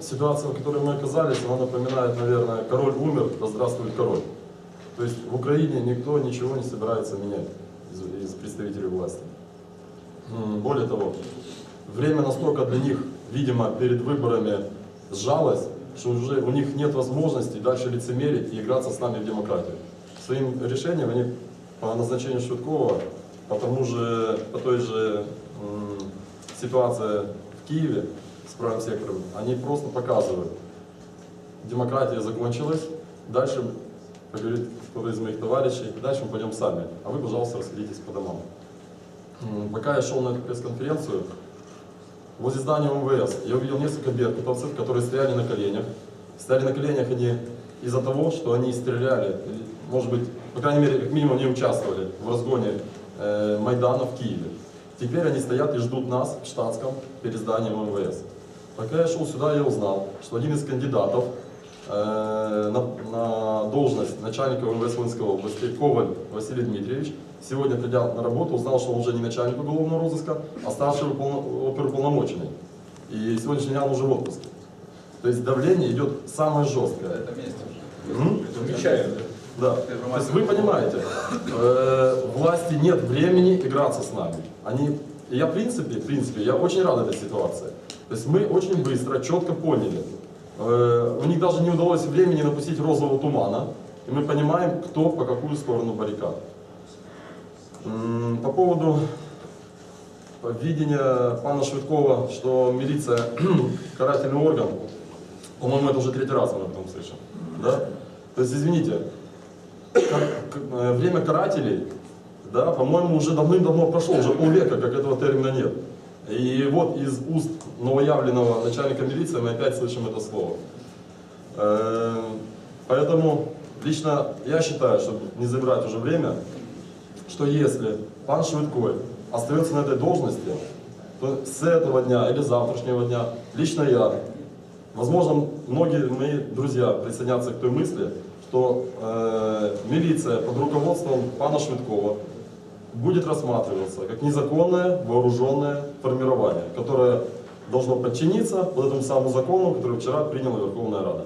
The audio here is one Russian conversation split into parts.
Ситуация, в которой мы оказались, она напоминает, наверное, король умер, да здравствует король. То есть в Украине никто ничего не собирается менять из, из представителей власти. Более того, время настолько для них, видимо, перед выборами сжалось, что уже у них нет возможности дальше лицемерить и играться с нами в демократию. Своим решением они по назначению Швидкова, по, тому же, по той же ситуации в Киеве с правым сектором, они просто показывают, демократия закончилась, дальше, как говорит кто-то из моих товарищей, дальше мы пойдем сами, а вы, пожалуйста, расходитесь по домам. Пока я шел на эту пресс-конференцию, возле здания МВС я увидел несколько беркутовцев, которые стояли на коленях. Стояли на коленях они из-за того, что они стреляли, может быть, по крайней мере, как минимум не участвовали в разгоне э, Майдана в Киеве. Теперь они стоят и ждут нас в штатском перед зданием МВС. Пока я шел сюда, я узнал, что один из кандидатов э, на, на должность начальника МВС Волынской области, Коваль Василий Дмитриевич, сегодня придя на работу, узнал, что он уже не начальник уголовного розыска, а старший уполно- оперуполномоченный. И сегодняшний день он уже в отпуске. То есть давление идет самое жесткое. Это месте уже. М? Замечаю. Да. То есть вы понимаете, э, власти нет времени играться с нами. Они, и я в принципе, в принципе, я очень рад этой ситуации. То есть мы очень быстро, четко поняли. Э, у них даже не удалось времени напустить розового тумана. И мы понимаем, кто по какую сторону баррикад. По поводу видения пана Швидкова, что милиция карательный орган, по-моему, это уже третий раз мы об этом слышим. Да? То есть, извините, э, время карателей, да, по-моему, уже давным-давно прошло, уже полвека, как этого термина нет. И вот из уст новоявленного начальника милиции мы опять слышим это слово. Э, Поэтому лично я считаю, чтобы не забирать уже время, что если пан Швидкой остается на этой должности, то с этого дня или завтрашнего дня лично я, возможно, многие мои друзья присоединятся к той мысли, что э, милиция под руководством пана Швидкова будет рассматриваться как незаконное вооруженное формирование, которое должно подчиниться вот этому самому закону, который вчера приняла Верховная Рада.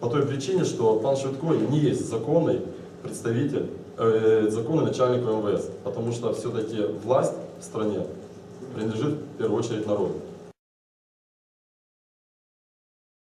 По той причине, что пан Швидкой не есть законный представитель, э, законный начальник МВС, потому что все-таки власть в стране принадлежит в первую очередь народу.